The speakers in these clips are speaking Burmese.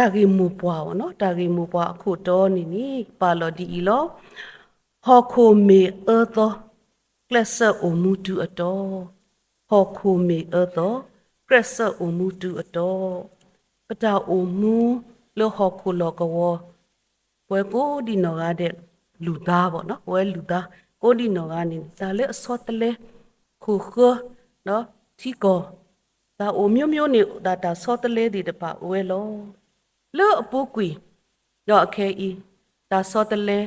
တာဂီမူပွားဘောနော်တာဂီမူပွားအခုတော့နေနီပါလော်ဒီအီလောဟောခိုမေအသောကလဆာအမှုတူအတော်ဟောခိုမေအသောကလဆာအမှုတူအတော်ပတာအမှုလောဟောခိုလောကဝဝဲကိုဒီနော်ရတဲ့လူသားပေါ့နော်ဝဲလူသားကိုဒီနော်ကနေဒါလေအစောတလဲခုခနော်ထီကောဒါအမျိုးမျိုးနေဒါတာစောတလဲဒီတပါဝဲလော လောအပူကွီတော့အခဲဤဒါစောတလဲ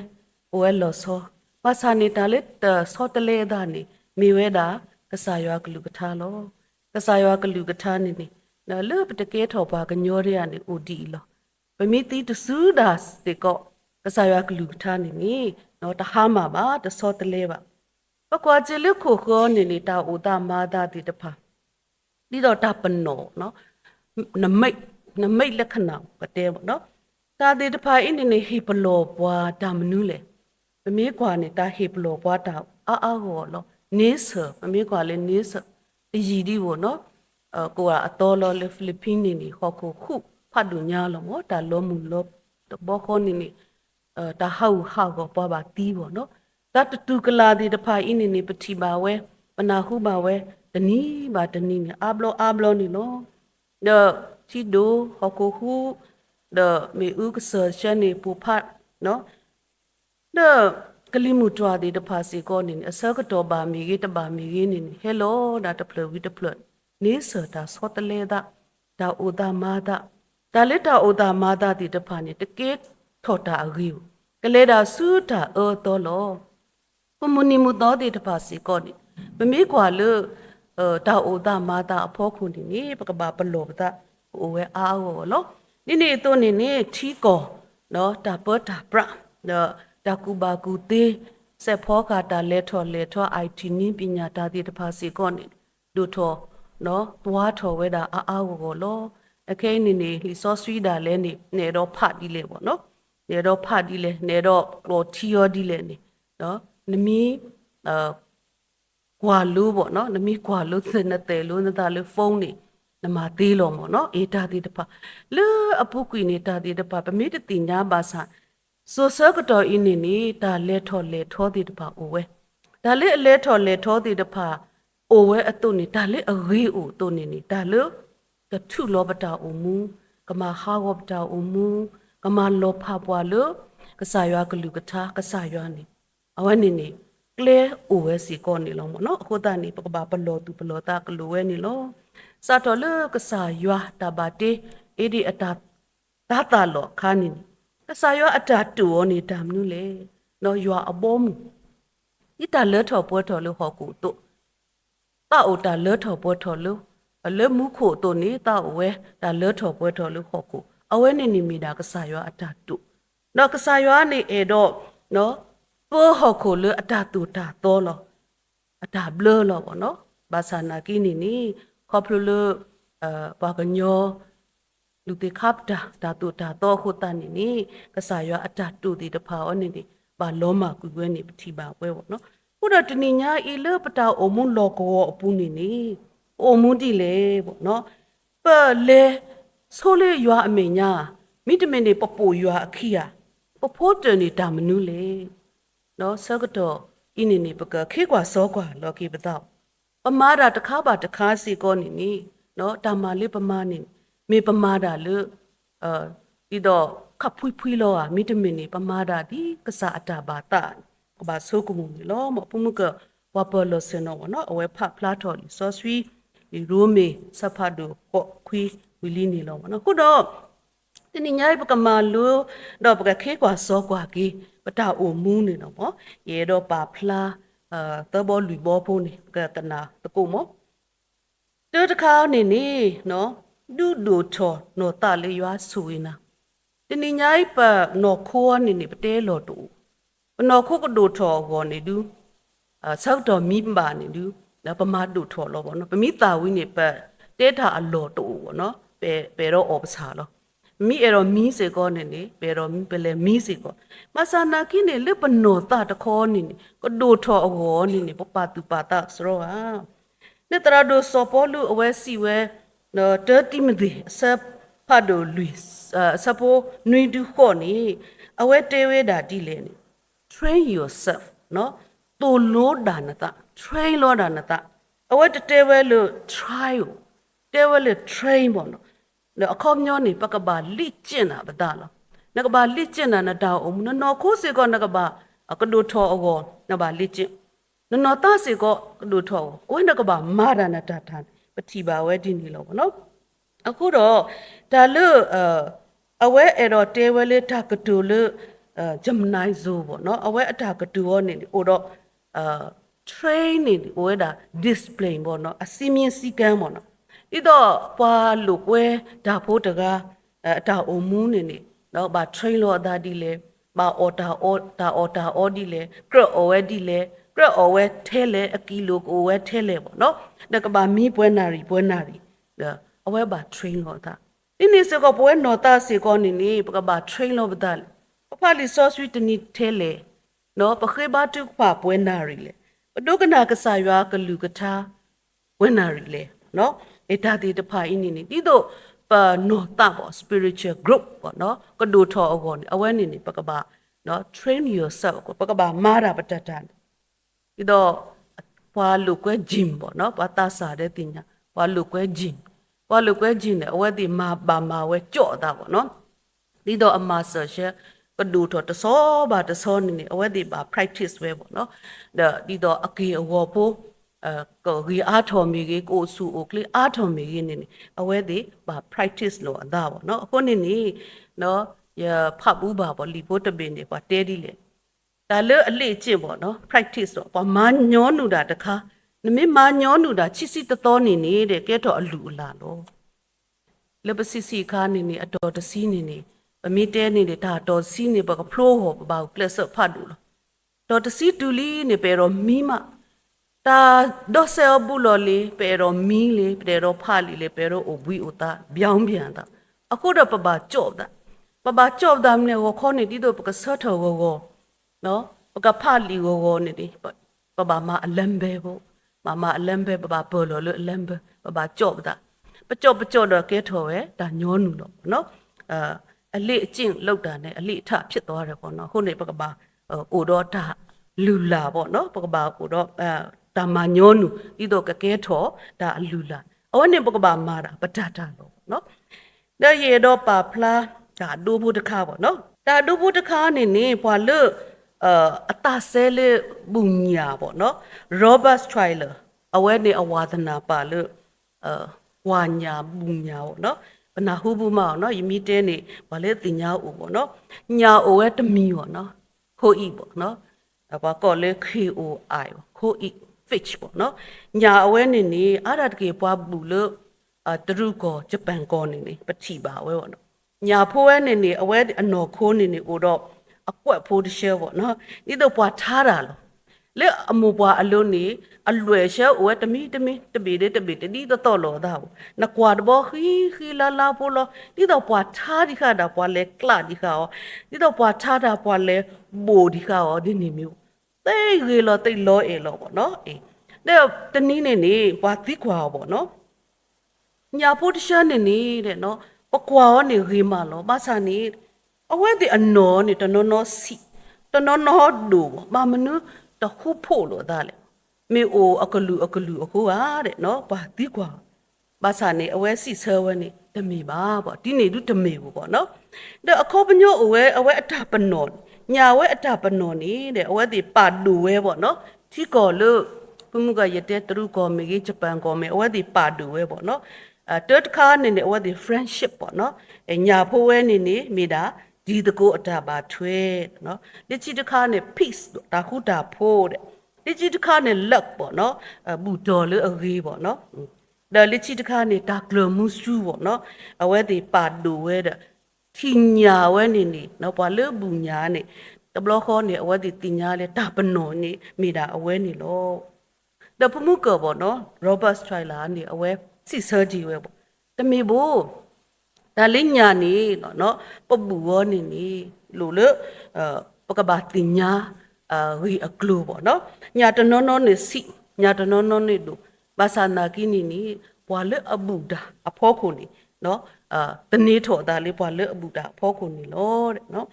ဝဲလောစောမဆာနေတာလေတစောတလဲဒါနေမိဝဲတာကဆာရွာကလူကထားလောကဆာရွာကလူကထားနေနေနော်လောပတကဲထော်ပါကညောရရနေဦးဒီလောပမိတိတဆူဒါစေကောကဆာရွာကလူကထားနေနေနော်တဟာမှာပါတစောတလဲပါပကွာချေလခုခောနေနေတာဥဒမာဒါတိတဖာဒီတော့တပနောနော်နမိတ် နမိတ်လက္ခဏာကတဲ့ပေါ့နော်တာဒီတဖာအင်းနေဟေပလောပွားဒါမနူးလေမမေးကွာနေတာဟေပလောပွားတာအာအာဟောလောနေဆာမမေးကွာလေနေဆာအီဒီဘောနော်အကိုကအတော်လောလေဖိလစ်ပင်းနေနေဟောကိုခုဖတ်လူညာလောမောဒါလောမူလောဘောခေါနေနေအဲတာဟောက်ဟောက်ကိုပွားပါတီးပေါ့နော်ဒါတတူကလာဒီတဖာအင်းနေနေပတိပါဝဲပနာဟုပါဝဲတနီးပါတနီးနေအဘလောအဘလောနေလော the chido hokohu the me u ksa chane pu phat no the kalimu twa de de phasi ko ni asa ka to ba mi ge ta ba mi ge ni hello da ta phlo wi ta phlo ni sa ta so ta le da da o da ma da da le da o da ma da di ta pha ni te ke tho ta a gi ka le da su ta o to lo ကမနီမူတော်တဲ့တပါစီကောနိမမေးကွာလို့呃တာအိုတာမာတာအဖောခုန်ဒီနေပကဘာပလောပတာ ဟိုဝဲအားဟောလောနိနေတော့နေနေထီကောနော်တာပတာပရာနော်တာကူဘာကူတေဆက်ဖောကာတာလဲထော်လဲထော် IT နည်းပညာတာတဲ့တပါစီကောနိဒုထော်နော်တွားထော်ဝဲတာအားအားဟောလောအခဲနေနေလီစောဆွီတာလဲနေနေတော့ဖတ်ဒီလေပေါ့နော်နေတော့ဖတ်ဒီလေနေတော့ကလောထီယောဒီလေနေနော်နမီအာကွာလို့ပေါ့နော်နမီကွာလို့စနေတယ်လို့နေတာလို့ဖုန်းနေ နမသေးလို့ပေါ့နော်အေတာတိတပါလူအပုကွေနေတာတိတပါပမေတတိညာပါစာဆိုဆကတော်အင်းနေနေတာလဲထော်လဲထောတိတပါအိုဝဲဒါလေအလဲထော်လဲထောတိတပါအိုဝဲအတုနေဒါလေအဂေးအိုတုနေနေဒါလို့တထုလောပတာအိုမူကမဟာဝပတာအိုမူကမလောဖပွားလို့ကဆာရွာကလူကထားကဆာရွာနေအဝနေနေကလေအိုဝဲစီကောနေလောမနော်အခုတနေပကဘာပလောသူပလောတာကလိုဝဲနေလော စာတော်လကဆာယွာတဘာတေအေဒီအတာတာတာလောခါနေကဆာယွာအတာတူောနေတမ်နုလေနော်ယွာအဘောမူဤတာလဲထော်ပွဲထော်လို့ဟောကူတို့တာအိုတာလဲထော်ပွဲထော်လို့အလဲမှုခိုတို့နေတာဝဲတာလဲထော်ပွဲထော်လို့ဟောကူအဝဲနေနေမိတာကဆာယွာအတာတူနော်ကဆာယွာနေအေတော့နော်ပိုဟခုလအတာတူတာတော်လောအတာဘလလောဘောနော်ဘာသာနာကိနီနီ ခေါပလလအဘာကညောလူတေခပ်တာတာတူတာတော်ခုတနီနီကဆာယောအတာတူဒီတဖာအနီနီဘာလောမကွေကွဲနေပတိပါပွဲဘောနော်ခုတော့တနိညာဤလပတာအမွန်လောကောအပူနီနီအမွန်တီလေဘောနော်ပလေဆိုလေရွာအမေညာမိတမင်နေပပူရွာအခီယာပဖို့တန်နေတာမနူးလေနော်ဆကတော့အင်းနေနေပကခေကွာစောကွာလော်ကီပတော့ ပမာတာတခါပါတခါစီကောနေနီနော်တာမာလေးပမာနေမေပမာတာလူအာဒီတော့ခပ်ဖွိဖွိလောอ่ะမိတမင်နေပမာတာဒီကစားအတာဘာတာကဘာဆိုကုမှုလောမပမှုကဝပလောစနောနော်အဝဲဖဖလာတော်လီစောဆွီဒီရိုမေစဖတ်ဒိုဟောခွီဝီလီနေလောနော်ခုတော့တနင်္ညာရီပကမာလူတော့ပကခေကွာစောကွာကီပတာအိုမူးနေတော့ဗောရေတော့ပါဖလား အာတဘောလူဘောဖို့နေကတနာတကုမောတူတခါနေနေနော်ဒူဒူချောနော်တလေရွာဆူရင်နာတနင်္ညာရီပနော်ခိုးနေနေပတဲလော်တူနော်ခိုးကဒူချောဘောနေဒူအာဆောက်တော်မိပါနေဒူနော်ပမာဒူချောလောဘောနော်ပမိတာဝိနေပတ်တဲတာအလော်တူဘောနော်ပေပေတော့အော်ပစာလော mi ero mi se ko ne ne pero mi pele mi se ko masana ki ne le pano ta ta kho ni ne ko do tho ago ni ne papa tu pa ta sro ha ne tra do so po lu awe si we no dirty me di sa ဖတ်တို့လူစပိုနွီတူခေါ်နေအဝဲတေဝဲတာဒီလေနေ train yourself နော်တူလို့ဒါနတာ train လို့ဒါနတာအဝဲတေဝဲလို့ try တေဝဲလို့ train ပေါ့နော် နော်အခေါမျောနေပကပါလိကျင့်တာပတာလားနကပါလိကျင့်တာနတာအုံနော်နော်ခိုးစေကောနကပါကဒိုထောအောနပါလိကျင့်နော်နော်တစေကောကဒိုထောဝဲနကပါမာဒနာတာထာပတိပါဝဲဒီနေလို့ပေါ့နော်အခုတော့ဒါလို့အဝဲအဲ့တော့တဲဝဲလေးတာကတူလို့အဲဂျမနိုင်ဇိုပေါ့နော်အဝဲအတာကတူရောနေဟိုတော့အာ training ဝဲတာ display ပေါ့နော်အစီမင်းစီကမ်းပေါ့နော် ဒီတော့ပွာလို့ကွဲဒါဖို့တကားအတာအုံမူးနေနေနော်ဘာ train လို့အသာဒီလေဘာ order order order order လေ crack order ဒီလေ crack order ထဲလေအကီလိုကိုဝဲထဲလေပေါ့နော်ဒါကဘာမီးပွဲနာရီပွဲနာရီဒါအဝဲဘာ train လို့တာဒီနေ့စကပွဲနော်တာစီကောနေနေပကဘာ train လို့ပဒလပဖလီ sauce with နီထဲလေနော်ပခေဘာတုဖာပွဲနာရီလေပဒုကနာကဆာရွာကလူကထားပွဲနာရီလေနော် အတာတီတဖာအင်းနေနေဒီတော့ပါနော်တာပေါ့ spiritual group ပေါ့နော်ကဒိုထောအကောနေအဝဲနေနေပကဘာနော် train yourself ကိုပကဘာမာတာပတတန်ဒီတော့ပွာလူကွဲဂျင်ပေါ့နော်ပါတာစာတဲ့တင်ညာပွာလူကွဲဂျင်ပွာလူကွဲဂျင်တယ်အဝဲဒီမာပါမာဝဲကြော့တာပေါ့နော်ဒီတော့အမဆာရှယ်ကဒူတော့တစောပါတစောနေနေအဝဲဒီပါ practice ဝဲပေါ့နော်ဒါဒီတော့အကေအဝေါ်ဖို့အဲ ကိုရီအားထော်မီကြီးကိုစုအိုကလေးအားထော်မီကြီးနေနေအဝဲဒီပါ practice လို့အသာပေါ့နော်အခုနေနေနော်ရဖတ်ဘူးပါပေါ့လီဖို့တပင်နေပါတဲဒီလေဒါလည်းအလေ့ကျင့်ပေါ့နော် practice တော့ဘာမညောနူတာတခါနမေမညောနူတာချစ်စီတတော်နေနေတဲ့ကဲတော့အလူအလာလို့လပစီစီခါနေနေအတော်တစီနေနေပမီတဲနေနေဒါတော်စီနေဘကဖလိုဟောဘာကလဆဖတ်လို့တော်တစီတူလီနေပေတော့မီမ တာဒိုဆယ်ဘူးလော်လီပေတော့မီလေပေတော့ဖာလီလေပေတော့အဘွီဥတာပြောင်းပြန်တာအခုတော့ပပကြော့တာပပကြော့တာမနေဟောခေါနေတီတော့ပကဆတ်ထောဟောဟောနော်ပကဖလီကိုကိုနေဒီပပမအလံပဲဖို့မမအလံပဲပပဘောလို့အလံပဲပပကြော့ပတာပကြော့ပကြော့တော့ကဲထော်ပဲဒါညောနူတော့နော်အာအလိအကျင့်လောက်တာနဲ့အလိအထဖြစ်သွားတယ်ပေါ့နော်ခုနေပကပါအိုတော့ဒါလူလာပေါ့နော်ပကပါအိုတော့အဲ ဒါမညောနူဒီတော့ကကဲထော်ဒါအလူလာအဝနေပကပါမာတာပတတာလို့နော်ဒါရေတော့ပါဖလားဒါဒိုးဖို့တခါပေါ့နော်ဒါဒိုးဖို့တခါနေနေဘွာလို့ uh အတဆဲလေးဘူးညာပေါ့နော် Robert Trailer အဝဲနေအဝါဒနာပါလို့ uh ဝါညာဘူးညာပေါ့နော်ဘနာဟုဘူးမအောင်နော်ယမီတဲနေဘာလဲတင်ညာဦးပေါ့နော်ညာအိုဝဲတမီပေါ့နော်ခိုးဤပေါ့နော်အပါကောလေ KOI ခိုးဤ fish ပေါ့နော်ညာအဝဲနေနေအားရတကေပွားဘူးလို့အတရုကောဂျပန်ကောနေနေပတိပါဝဲပေါ့နော်ညာဖိုးဝဲနေနေအဝဲအနော်ခိုးနေနေကိုတော့အကွက်ဖိုးတစ်ရှဲပေါ့နော်ဒီတော့ပွားထားတာလို့လေအမူပွားအလုံးနေအလွယ်ရှဲဝဲတမီတမီတပီတပီတဒီတော့တော်လောတာဘူးနကွာတဘောခီခီလာလာပိုလောဒီတော့ပွားထားဒီခါတာပွားလဲကလာဒီခါရောဒီတော့ပွားထားတာပွားလဲဘိုဒီခါရောဒီနေမျိုး တိတ်ရေလောတိတ်လောအေလောပေါ့နော်အေးတဲ့တနည်းနေနေပွားသိခွာပေါ့နော်ညာပိုးတရှနေနေတဲ့နော်ပကွာရောနေရေမလောဘာသာနေအဝဲဒီအနော်နေတနော်နော်စီတနော်နော်ဒူမမနုတခုဖို့လို့ဒါလေမေအိုအကလူအကလူအခုဟာတဲ့နော်ဘာဒီကွာဘာသာနေအဝဲစီဆဲဝဲနေတမေပါပေါ့ဒီနေသူတမေဘူးပေါ့နော်တဲ့အခေါ်ပညို့အဝဲအဝဲအတာပနော် ညာဝဲအတာပနော်နေတဲ့အဝဲဒီပါဒူဝဲပေါ့နော်ထီကောလို့ဘုမှုကရတဲ့သူကောမေကြီးဂျပန်ကောမေအဝဲဒီပါဒူဝဲပေါ့နော်အဲတက်ခါနေနေအဝဲဒီ friendship ပေါ့နော်အညာဖိုးဝဲနေနေမိတာဒီတကိုအတာပါထွဲနော်ဒီချီတခါနဲ့ peace ဒါခုတာဖို့တဲ့ဒီချီတခါနဲ့ luck ပေါ့နော်အဘူတော်လို့အရေးပေါ့နော်ဒါလချီတခါနဲ့ဒါကလမှုစုပေါ့နော်အဝဲဒီပါဒူဝဲတဲ့ ထင်ညာဝဲနေနေနော်ဘာလို့ဘူးညာနေတဘလခေါနေအဝဲဒီတင်ညာလေတာပနော်နေမိတာအဝဲနေလို့ဒါဖမှုကပေါ့နော် Robert Stryler နေအဝဲစီဆာဂျီဝဲပေါ့တမေဘူးဒါလေးညာနေနော်နော်ပပူရောနေနေလို့လေအပကဘာတင်ညာအာဝီအကလူပေါ့နော်ညာတနောနောနေစီညာတနောနောနေတို့ဘာသာနာကိနီနီဘွာလေအဘူဒါအဖောခုနေ နော်အာတနေထော်တာလေးပွားလေအဘူတာဖောခုနေလို့တဲ့နော်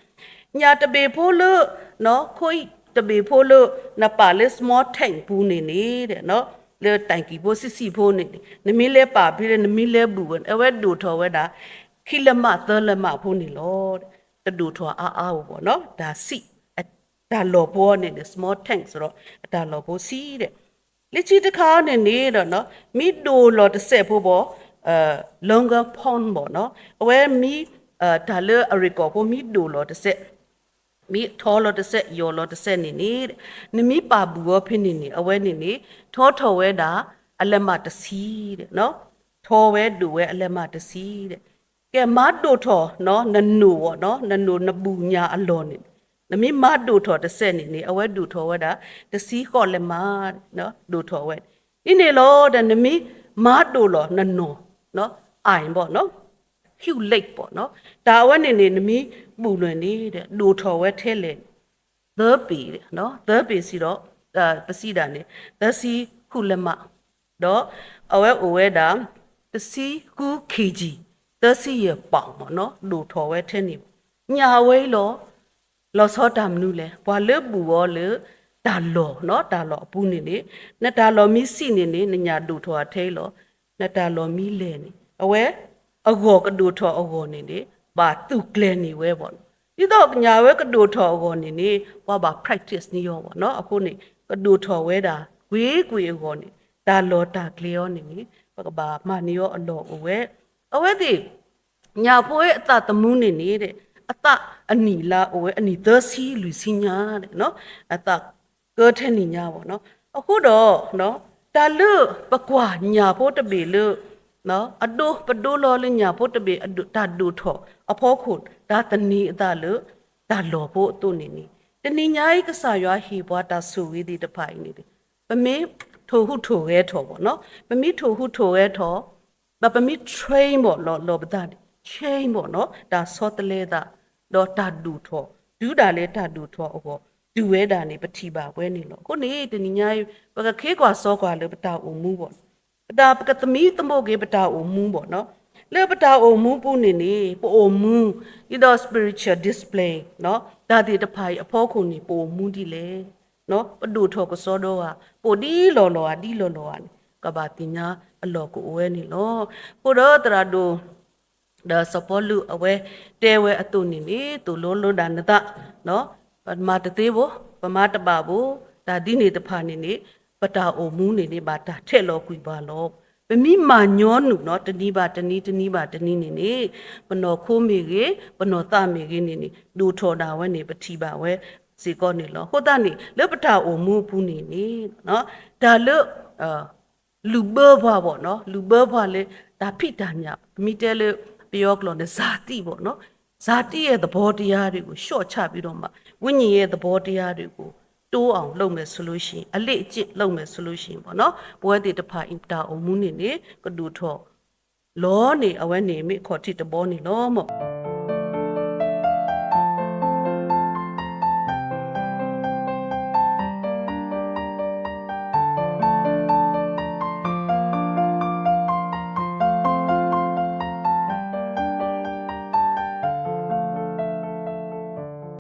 ညာတပေဖိုးလို့နော်ခွိတပေဖိုးလို့နပါလေ small tank ဘူးနေနေတဲ့နော်လေတိုင်ကီဖိုးစစ်စီဖိုးနေနမီလဲပါပြီးတဲ့နမီလဲဘူးဝင်အဝဲဒူထော်ဝဲတာခိလမသလမဖိုးနေလို့တဲ့တဒူထော်အားအားဘောနော်ဒါစီအဒါလောဘောနေတယ် small tank ဆိုတော့ဒါလောဘောစီတဲ့လက်ချီတခါနေနေတော့နော်မိဒိုလော်တစ်ဆက်ဖို့ပေါ့ အဲ longer pond ပေါ့နော်အဝဲမိအဲဒါလေအရီကောဖို့မိဒိုလော်တစ်ဆက်မိထောလော်တစ်ဆက်ယောလော်တစ်ဆက်နေနေတဲ့နမိပါဘူးရောဖြစ်နေနေအဝဲနေနေထောထော်ဝဲတာအလက်မတစီတဲ့နော်ထော်ဝဲဒူဝဲအလက်မတစီတဲ့ကဲမတ်ဒိုထော်နော်နနူပေါ့နော်နနူနပူညာအလော်နေနမိမတ်ဒိုထော်တစ်ဆက်နေနေအဝဲဒူထော်ဝဲတာတစီကော့လက်မနော်ဒိုထော်ဝဲဒီနေလို့တဲ့နမိမတ်ဒိုလော်နနော နော်အိုင်ပေါ့နော်ဟျူလိတ်ပေါ့နော်ဒါဝဲနေနေနမီပူလွင်နေတဲ့ဒိုထော်ဝဲထဲလေသပီတဲ့နော်သပီစီတော့အာပစီတာနေသစီခုလမတော့အဝဲအဝဲတာတစီကူခီဂျီသစီရပေါင်ပေါ့နော်ဒိုထော်ဝဲထဲနေညာဝဲလောလောစောတမနုလဲဘွာလေပူရောလေဒါလောနော်ဒါလောအပူနေနေနဒါလောမီစီနေနေနညာဒိုထော်ထဲလော နဒါလောမီလဲနေအဝဲအဂောကဒူထောအဂောနေနေဘာသူကလဲနေဝဲပေါ့ဒီတော့ညာဝဲကဒူထောအဂောနေနေဘာဘာ practice နေရောပေါ့နော်အခုနေကဒူထောဝဲတာဝေးကွေအဂောနေဒါလောတာကလေရောနေနေဘကဘာမနေရောအလောအဝဲအဝဲဒီညာဖိုးရဲ့အတတမှုနေနေတဲ့အတအနီလာအဝဲအနီသစီလူစီညာတဲ့နော်အတကောထဲနေညာပေါ့နော်အခုတော့နော် တာလုပကွာညာဖိုးတပေလုနော်အဒိုပဒိုလောလညာဖို့တပေအဒိုဒါဒူထောအဖောခုဒါတနီအတလဒါလောဖို့အတုနေနေတနီညာဤကဆာရွာဟီဘွားတာဆူဝီဒီတဖိုင်နေတယ်ပမေထိုဟုထိုရဲထောပေါ့နော်ပမိထိုဟုထိုရဲထောဘပမိ train ပေါ့လောလောပဒ chain ပေါ့နော်ဒါစောတလဲတာတော့တာဒူထောဒူတာလဲတာဒူထောအ ဘောဒူဝဲတာနေပတိပါပွဲနေလို့ခုနေတနီညာပကခေကွာစောကွာလေပတာအုံမူပေါ့ပတာပကသမီသမုတ်ကေပတာအိုမူပေါ့နော်လေပတာအိုမူပူနေနေပိုအိုမူဤတော့ spiritual display နော်ဒါတိတဖိုင်အဖောခုန်နေပိုမူဒီလေနော်ပဒုထောကစောတော့ဟာပိုဒီလော်လော်ဟာဒီလော်လော်ဟာကဘာတင်ညာအလော်ကိုဝဲနေလောပိုတော့တရာဒိုဒါစပေါ်လူအဝဲတဲဝဲအတုနေနေသူလုံးလုံးဒါနတနော် ပမာတသေးဘောပမာတပါဘောဒါဒီနေတဖာနေနေပတာအိုမူးနေနေပါတာထဲ့လောကွီပါလောပမိမာညောနုနော်တနီးပါတနီးတနီးပါတနီးနေနေပနော်ခိုးမိကေပနော်တမိကေနေနေဒူထော်တာဝဲနေပတိပါဝဲစီကောနေလောဟုတ်တာနေလေပတာအိုမူးပူးနေနေနော်ဒါလုအာလူဘောဘွားပေါ့နော်လူဘောဘွားလေဒါဖိတာညမိတဲလေပြောကလောနေဇာတိပေါ့နော် ဇာတိရဲ့သဘောတရားတွေကိုရှော့ချပြီးတော့မှဝိညာဉ်ရဲ့သဘောတရားတွေကိုတိုးအောင်လုပ်မယ်ဆိုလို့ရှိရင်အလေးအကျင့်လုပ်မယ်ဆိုလို့ရှိရင်ပေါ့နော်ဘွဲတိတဖာအင်တာအုံမှုနေနေကဒူထောလောနေအဝဲနေမိခေါ်တိတဘောနေလောမော့